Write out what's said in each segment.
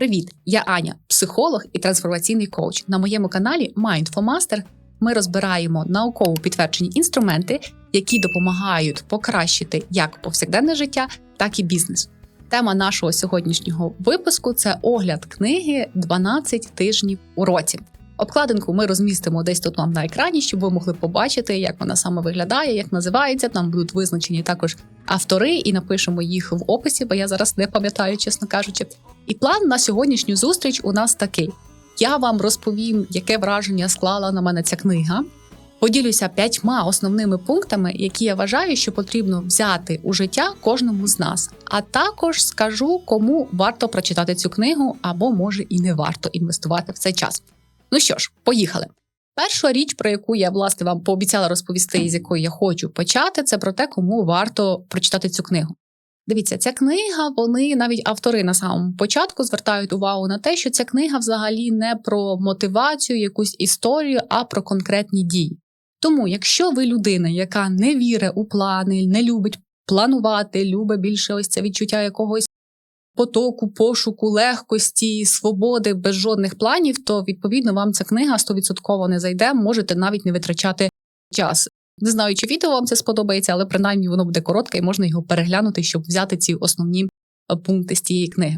Привіт! Я Аня, психолог і трансформаційний коуч. На моєму каналі Mind for Master ми розбираємо науково підтверджені інструменти, які допомагають покращити як повсякденне життя, так і бізнес. Тема нашого сьогоднішнього випуску це огляд книги «12 тижнів у році. Обкладинку ми розмістимо десь тут вам на екрані, щоб ви могли побачити, як вона саме виглядає, як називається. Там будуть визначені також автори, і напишемо їх в описі, бо я зараз не пам'ятаю, чесно кажучи. І план на сьогоднішню зустріч у нас такий: я вам розповім, яке враження склала на мене ця книга. Поділюся п'ятьма основними пунктами, які я вважаю, що потрібно взяти у життя кожному з нас. А також скажу, кому варто прочитати цю книгу, або може і не варто інвестувати в цей час. Ну що ж, поїхали. Перша річ, про яку я власне вам пообіцяла розповісти, і з якої я хочу почати, це про те, кому варто прочитати цю книгу. Дивіться, ця книга, вони навіть автори на самому початку звертають увагу на те, що ця книга взагалі не про мотивацію, якусь історію, а про конкретні дії. Тому, якщо ви людина, яка не вірить у плани, не любить планувати, любить більше ось це відчуття якогось потоку, пошуку, легкості, свободи без жодних планів, то відповідно вам ця книга 100% не зайде, можете навіть не витрачати час. Не знаю, чи відео вам це сподобається, але принаймні воно буде коротке і можна його переглянути, щоб взяти ці основні е, пункти з цієї книги.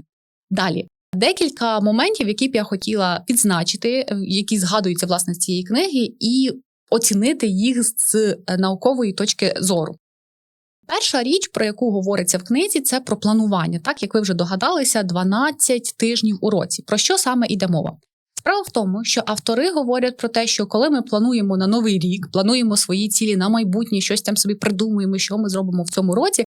Далі. Декілька моментів, які б я хотіла відзначити, е, які згадуються власне з цієї книги, і оцінити їх з е, наукової точки зору. Перша річ, про яку говориться в книзі, це про планування. Так як ви вже догадалися, 12 тижнів у році. Про що саме йде мова? Справа в тому, що автори говорять про те, що коли ми плануємо на новий рік, плануємо свої цілі на майбутнє, щось там собі придумуємо, що ми зробимо в цьому році,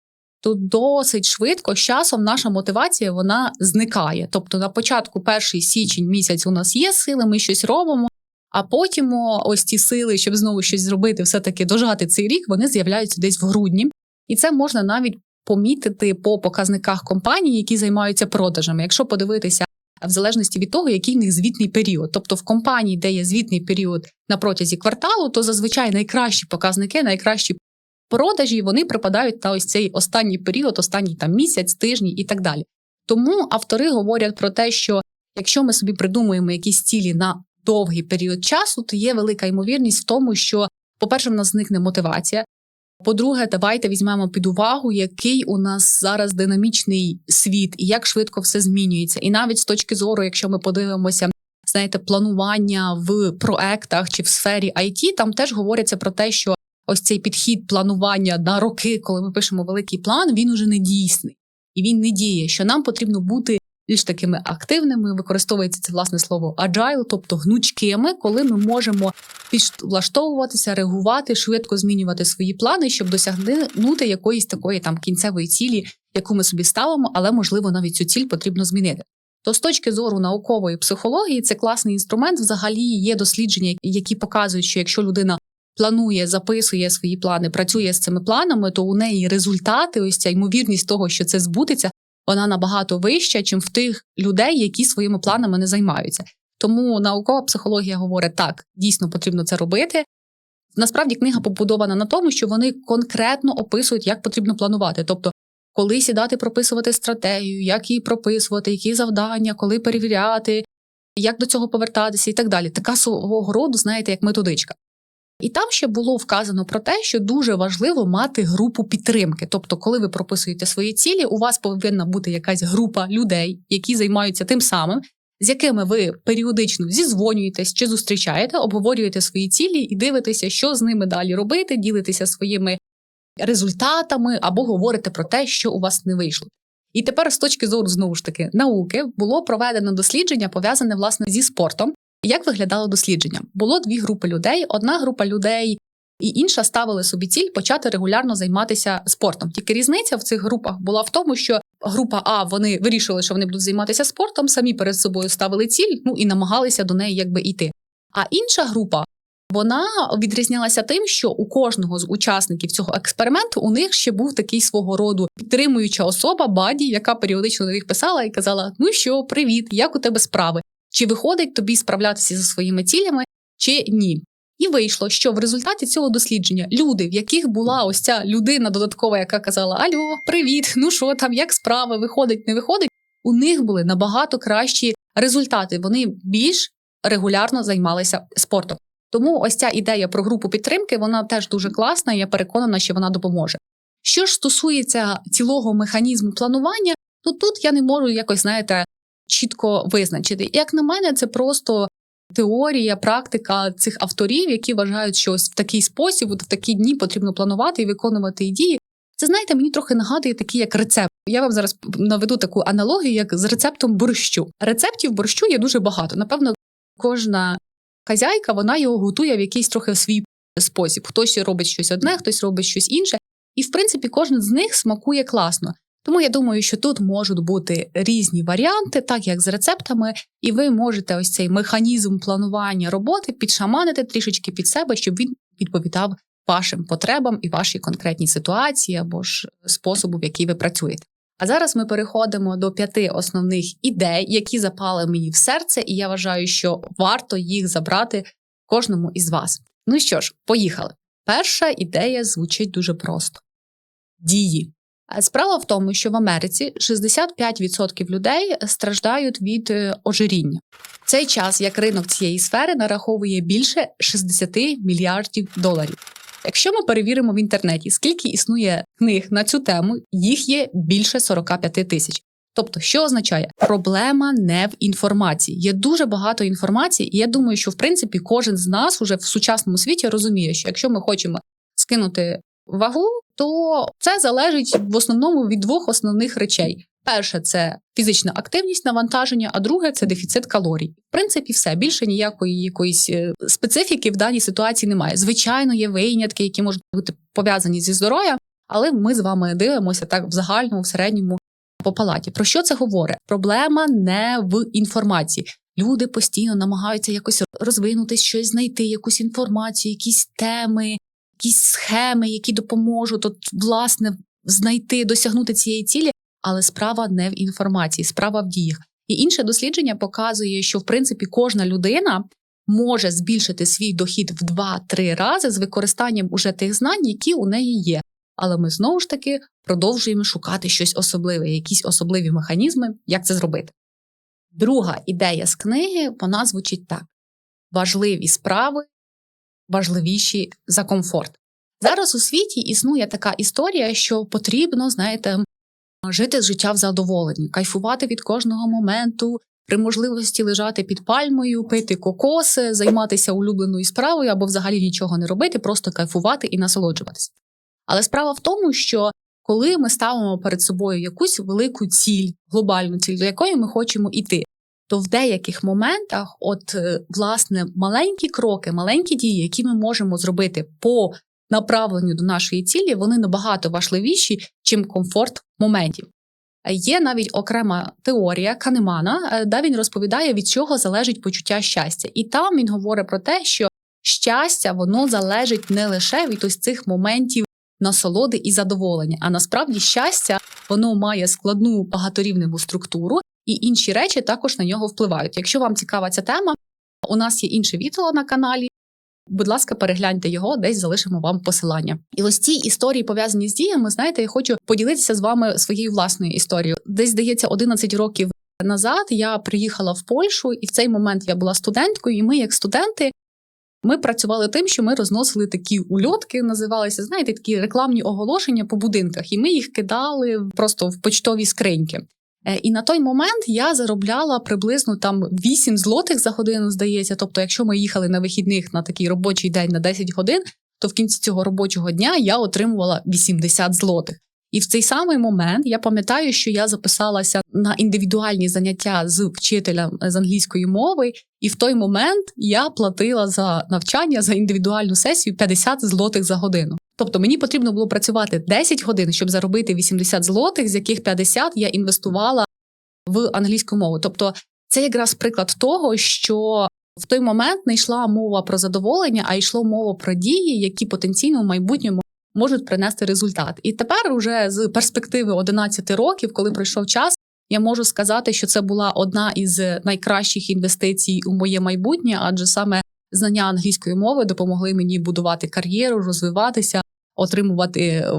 то досить швидко з часом наша мотивація вона зникає. Тобто на початку перший січень місяць у нас є сили, ми щось робимо. А потім ось ті сили, щоб знову щось зробити, все таки дожати цей рік, вони з'являються десь в грудні. І це можна навіть помітити по показниках компаній, які займаються продажами. Якщо подивитися в залежності від того, який в них звітний період. Тобто в компанії, де є звітний період на протязі кварталу, то зазвичай найкращі показники, найкращі продажі вони припадають на ось цей останній період, останній там місяць, тижні і так далі. Тому автори говорять про те, що якщо ми собі придумуємо якісь цілі на довгий період часу, то є велика ймовірність в тому, що, по-перше, в нас зникне мотивація. По-друге, давайте візьмемо під увагу, який у нас зараз динамічний світ і як швидко все змінюється. І навіть з точки зору, якщо ми подивимося, знаєте, планування в проектах чи в сфері IT, там теж говориться про те, що ось цей підхід планування на роки, коли ми пишемо великий план, він уже не дійсний і він не діє. Що нам потрібно бути більш такими активними, використовується це власне слово agile, тобто гнучкими, коли ми можемо підлаштовуватися, реагувати, швидко змінювати свої плани, щоб досягнути якоїсь такої там кінцевої цілі, яку ми собі ставимо, але можливо навіть цю ціль потрібно змінити. То з точки зору наукової психології це класний інструмент. Взагалі є дослідження, які показують, що якщо людина планує, записує свої плани, працює з цими планами, то у неї результати, ось ця ймовірність того, що це збудеться, вона набагато вища, чим в тих людей, які своїми планами не займаються. Тому наукова психологія говорить, так, дійсно потрібно це робити. Насправді книга побудована на тому, що вони конкретно описують, як потрібно планувати. Тобто, коли сідати, прописувати стратегію, як її прописувати, які завдання, коли перевіряти, як до цього повертатися і так далі. Така свого роду, знаєте, як методичка. І там ще було вказано про те, що дуже важливо мати групу підтримки. Тобто, коли ви прописуєте свої цілі, у вас повинна бути якась група людей, які займаються тим самим, з якими ви періодично зізвонюєтесь чи зустрічаєте, обговорюєте свої цілі і дивитеся, що з ними далі робити, ділитеся своїми результатами або говорите про те, що у вас не вийшло. І тепер, з точки зору знову ж таки науки, було проведено дослідження пов'язане власне зі спортом. Як виглядало дослідження? Було дві групи людей. Одна група людей і інша ставили собі ціль почати регулярно займатися спортом. Тільки різниця в цих групах була в тому, що група А вони вирішили, що вони будуть займатися спортом, самі перед собою ставили ціль, ну і намагалися до неї якби йти. А інша група. Вона відрізнялася тим, що у кожного з учасників цього експерименту у них ще був такий свого роду підтримуюча особа, баді, яка періодично до них писала і казала: Ну що, привіт, як у тебе справи? Чи виходить тобі справлятися зі своїми цілями, чи ні? І вийшло, що в результаті цього дослідження люди, в яких була ось ця людина додаткова, яка казала: Алло, привіт, ну що там, як справи, виходить, не виходить, у них були набагато кращі результати. Вони більш регулярно займалися спортом. Тому ось ця ідея про групу підтримки вона теж дуже класна. Я переконана, що вона допоможе. Що ж стосується цілого механізму планування, то тут я не можу якось, знаєте, чітко визначити. Як на мене, це просто теорія, практика цих авторів, які вважають, що ось в такий спосіб, в такі дні потрібно планувати і виконувати ідеї. Це знаєте, мені трохи нагадує такий як рецепт. Я вам зараз наведу таку аналогію, як з рецептом борщу. Рецептів борщу є дуже багато. Напевно, кожна хазяйка вона його готує в якийсь трохи свій спосіб. Хтось робить щось одне, хтось робить щось інше. І, в принципі, кожен з них смакує класно. Тому я думаю, що тут можуть бути різні варіанти, так як з рецептами, і ви можете ось цей механізм планування роботи підшаманити трішечки під себе, щоб він відповідав вашим потребам і вашій конкретній ситуації або ж способу, в який ви працюєте. А зараз ми переходимо до п'яти основних ідей, які запали мені в серце, і я вважаю, що варто їх забрати кожному із вас. Ну що ж, поїхали. Перша ідея звучить дуже просто: дії. Справа в тому, що в Америці 65% людей страждають від е, ожиріння. Цей час як ринок цієї сфери нараховує більше 60 мільярдів доларів. Якщо ми перевіримо в інтернеті, скільки існує книг на цю тему, їх є більше 45 тисяч. Тобто, що означає, проблема не в інформації. Є дуже багато інформації, і я думаю, що в принципі кожен з нас уже в сучасному світі розуміє, що якщо ми хочемо скинути вагу, то це залежить в основному від двох основних речей: перше це фізична активність навантаження, а друге це дефіцит калорій. В принципі, все більше ніякої якоїсь е, специфіки в даній ситуації немає. Звичайно, є винятки, які можуть бути пов'язані зі здоров'ям, але ми з вами дивимося так в загальному, в середньому по палаті. Про що це говорить? Проблема не в інформації. Люди постійно намагаються якось розвинутись, щось знайти, якусь інформацію, якісь теми, якісь схеми, які допоможуть от, власне знайти, досягнути цієї цілі, але справа не в інформації, справа в діях. І інше дослідження показує, що в принципі кожна людина може збільшити свій дохід в 2-3 рази з використанням уже тих знань, які у неї є. Але ми знову ж таки продовжуємо шукати щось особливе, якісь особливі механізми, як це зробити. Друга ідея з книги вона звучить так: важливі справи важливіші за комфорт. Зараз у світі існує така історія, що потрібно, знаєте, жити життя в задоволенні, кайфувати від кожного моменту, при можливості лежати під пальмою, пити кокоси, займатися улюбленою справою або взагалі нічого не робити, просто кайфувати і насолоджуватися. Але справа в тому, що коли ми ставимо перед собою якусь велику ціль, глобальну ціль, до якої ми хочемо йти, то в деяких моментах, от е, власне, маленькі кроки, маленькі дії, які ми можемо зробити по направленню до нашої цілі, вони набагато важливіші, чим комфорт моментів. Є навіть окрема теорія Канемана, е, де він розповідає, від чого залежить почуття щастя. І там він говорить про те, що щастя воно залежить не лише від ось цих моментів насолоди і задоволення, а насправді щастя воно має складну багаторівневу структуру, і інші речі також на нього впливають. Якщо вам цікава ця тема, у нас є інше відео на каналі. Будь ласка, перегляньте його, десь залишимо вам посилання. І ось ці історії пов'язані з діями. Знаєте, я хочу поділитися з вами своєю власною історією. Десь здається, 11 років назад я приїхала в Польщу, і в цей момент я була студенткою. І ми, як студенти, ми працювали тим, що ми розносили такі ульотки, називалися, знаєте, такі рекламні оголошення по будинках, і ми їх кидали просто в почтові скриньки. Е, і на той момент я заробляла приблизно там 8 злотих за годину, здається. Тобто, якщо ми їхали на вихідних на такий робочий день на 10 годин, то в кінці цього робочого дня я отримувала 80 злотих. І в цей самий момент я пам'ятаю, що я записалася на індивідуальні заняття з вчителем з англійської мови, і в той момент я платила за навчання за індивідуальну сесію 50 злотих за годину. Тобто мені потрібно було працювати 10 годин, щоб заробити 80 злотих, з яких 50 я інвестувала в англійську мову. Тобто, це якраз приклад того, що в той момент не йшла мова про задоволення, а йшло мова про дії, які потенційно в майбутньому можуть принести результат. І тепер, уже з перспективи 11 років, коли пройшов час, я можу сказати, що це була одна із найкращих інвестицій у моє майбутнє, адже саме знання англійської мови допомогли мені будувати кар'єру, розвиватися, отримувати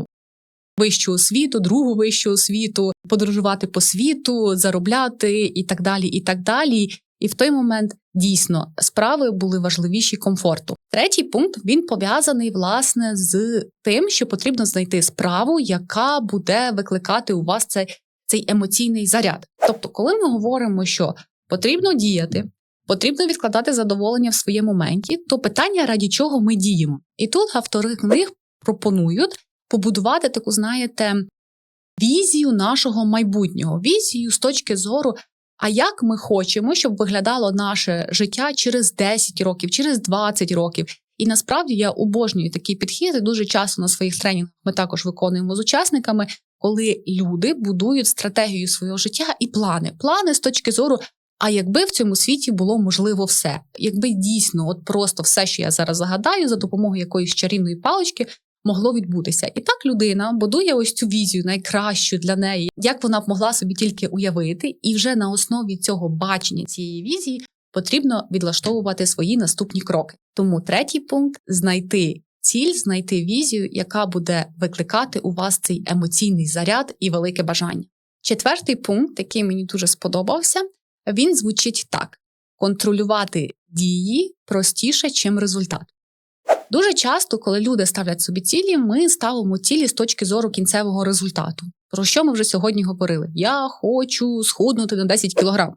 вищу освіту, другу вищу освіту, подорожувати по світу, заробляти і так далі. І так далі. І в той момент дійсно справи були важливіші комфорту. Третій пункт він пов'язаний власне з тим, що потрібно знайти справу, яка буде викликати у вас цей, цей емоційний заряд. Тобто, коли ми говоримо, що потрібно діяти, потрібно відкладати задоволення в своєму моменті, то питання, раді чого ми діємо. І тут автори книг пропонують побудувати таку, знаєте, візію нашого майбутнього, візію з точки зору. А як ми хочемо, щоб виглядало наше життя через 10 років, через 20 років? І насправді я обожнюю такий підхід. Дуже часто на своїх тренінгах ми також виконуємо з учасниками, коли люди будують стратегію свого життя і плани. Плани з точки зору. А якби в цьому світі було можливо все, якби дійсно, от просто все, що я зараз загадаю, за допомогою якоїсь чарівної палички, могло відбутися. І так людина будує ось цю візію найкращу для неї, як вона б могла собі тільки уявити, і вже на основі цього бачення цієї візії потрібно відлаштовувати свої наступні кроки. Тому третій пункт знайти ціль, знайти візію, яка буде викликати у вас цей емоційний заряд і велике бажання. Четвертий пункт, який мені дуже сподобався, він звучить так: контролювати дії простіше, чим результат. Дуже часто, коли люди ставлять собі цілі, ми ставимо цілі з точки зору кінцевого результату. Про що ми вже сьогодні говорили? Я хочу схуднути на 10 кілограм,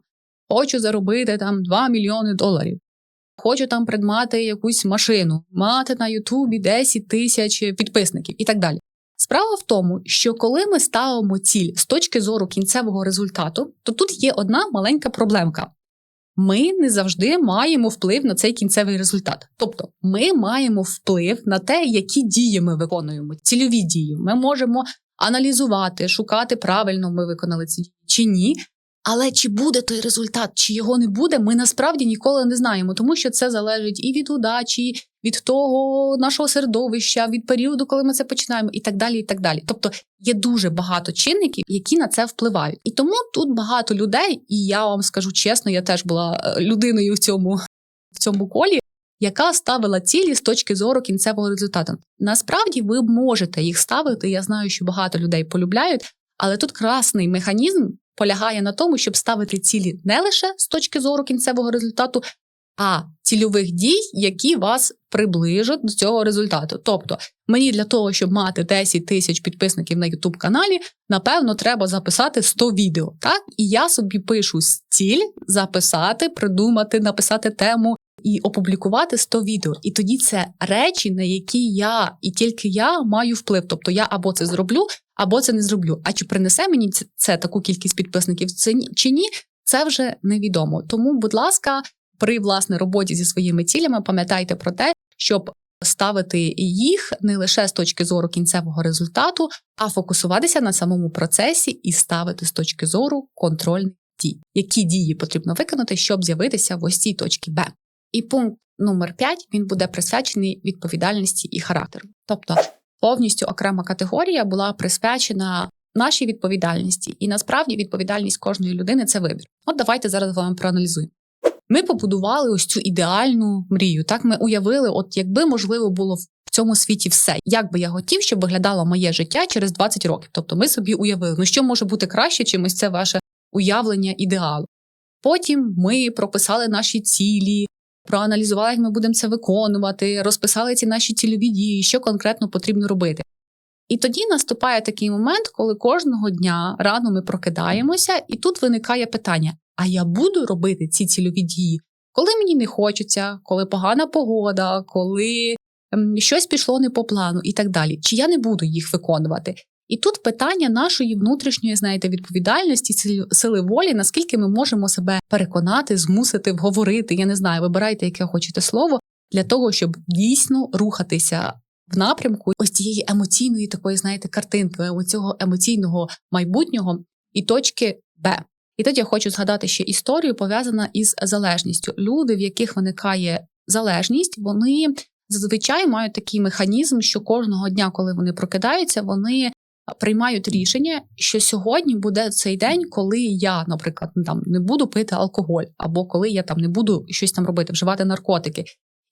хочу заробити там 2 мільйони доларів, хочу там придбати якусь машину, мати на Ютубі 10 тисяч підписників і так далі. Справа в тому, що коли ми ставимо ціль з точки зору кінцевого результату, то тут є одна маленька проблемка ми не завжди маємо вплив на цей кінцевий результат. Тобто, ми маємо вплив на те, які дії ми виконуємо, цільові дії. Ми можемо аналізувати, шукати правильно, ми виконали ці дії чи ні. Але чи буде той результат, чи його не буде, ми насправді ніколи не знаємо, тому що це залежить і від удачі, від того нашого середовища, від періоду, коли ми це починаємо, і так далі. і так далі. Тобто є дуже багато чинників, які на це впливають. І тому тут багато людей, і я вам скажу чесно, я теж була е, людиною в цьому, в цьому колі. Яка ставила цілі з точки зору кінцевого результату? Насправді ви можете їх ставити. Я знаю, що багато людей полюбляють, але тут красний механізм полягає на тому, щоб ставити цілі не лише з точки зору кінцевого результату, а цільових дій, які вас приближать до цього результату. Тобто, мені для того, щоб мати 10 тисяч підписників на youtube каналі, напевно, треба записати 100 відео. Так, і я собі пишу ціль записати, придумати, написати тему. І опублікувати 100 відео, і тоді це речі, на які я і тільки я маю вплив. Тобто я або це зроблю, або це не зроблю. А чи принесе мені це, це таку кількість підписників чи ні? Це вже невідомо. Тому, будь ласка, при власне роботі зі своїми цілями пам'ятайте про те, щоб ставити їх не лише з точки зору кінцевого результату, а фокусуватися на самому процесі і ставити з точки зору контрольних дій, які дії потрібно виконати, щоб з'явитися в ось цій точці Б. І пункт номер 5 він буде присвячений відповідальності і характеру. Тобто повністю окрема категорія була присвячена нашій відповідальності, і насправді відповідальність кожної людини це вибір. От давайте зараз вам проаналізуємо. Ми побудували ось цю ідеальну мрію. Так ми уявили, от якби можливо було в цьому світі все, як би я хотів, щоб виглядало моє життя через 20 років. Тобто, ми собі уявили, ну що може бути краще, чим ось це ваше уявлення ідеалу. Потім ми прописали наші цілі, проаналізували, як ми будемо це виконувати, розписали ці наші цільові дії, що конкретно потрібно робити. І тоді наступає такий момент, коли кожного дня рано ми прокидаємося, і тут виникає питання: а я буду робити ці цільові дії, коли мені не хочеться, коли погана погода, коли ем, щось пішло не по плану і так далі. Чи я не буду їх виконувати? І тут питання нашої внутрішньої, знаєте, відповідальності, сили волі, наскільки ми можемо себе переконати, змусити, вговорити. Я не знаю, вибирайте, яке хочете слово, для того, щоб дійсно рухатися в напрямку ось цієї емоційної такої, знаєте, картинки, цього емоційного майбутнього і точки Б. І тоді я хочу згадати ще історію, пов'язану із залежністю. Люди, в яких виникає залежність, вони зазвичай мають такий механізм, що кожного дня, коли вони прокидаються, вони приймають рішення, що сьогодні буде цей день, коли я, наприклад, там не буду пити алкоголь, або коли я там не буду щось там робити, вживати наркотики.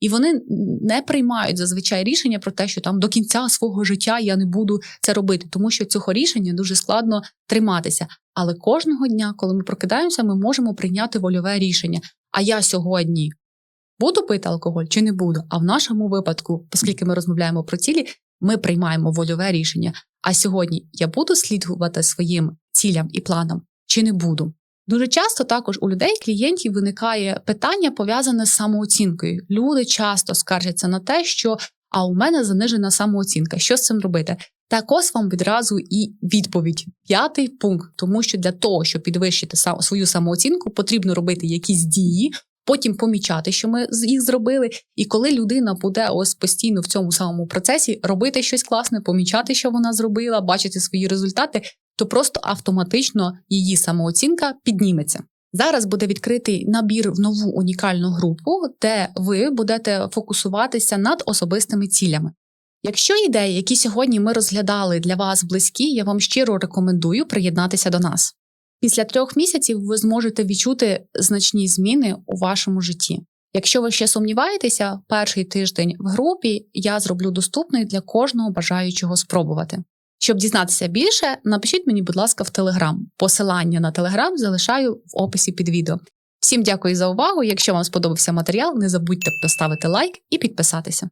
І вони не приймають зазвичай рішення про те, що там до кінця свого життя я не буду це робити, тому що цього рішення дуже складно триматися. Але кожного дня, коли ми прокидаємося, ми можемо прийняти вольове рішення. А я сьогодні буду пити алкоголь чи не буду? А в нашому випадку, оскільки ми розмовляємо про цілі, ми приймаємо вольове рішення. А сьогодні я буду слідувати своїм цілям і планам чи не буду. Дуже часто також у людей, клієнтів, виникає питання пов'язане з самооцінкою. Люди часто скаржаться на те, що а у мене занижена самооцінка. Що з цим робити? Так ось вам відразу і відповідь. П'ятий пункт, тому що для того, щоб підвищити свою самооцінку, потрібно робити якісь дії, потім помічати, що ми їх зробили. І коли людина буде ось постійно в цьому самому процесі робити щось класне, помічати, що вона зробила, бачити свої результати, то просто автоматично її самооцінка підніметься. Зараз буде відкритий набір в нову унікальну групу, де ви будете фокусуватися над особистими цілями. Якщо ідеї, які сьогодні ми розглядали для вас близькі, я вам щиро рекомендую приєднатися до нас. Після трьох місяців ви зможете відчути значні зміни у вашому житті. Якщо ви ще сумніваєтеся, перший тиждень в групі я зроблю доступний для кожного бажаючого спробувати. Щоб дізнатися більше, напишіть мені, будь ласка, в Телеграм. Посилання на Телеграм залишаю в описі під відео. Всім дякую за увагу. Якщо вам сподобався матеріал, не забудьте поставити лайк і підписатися.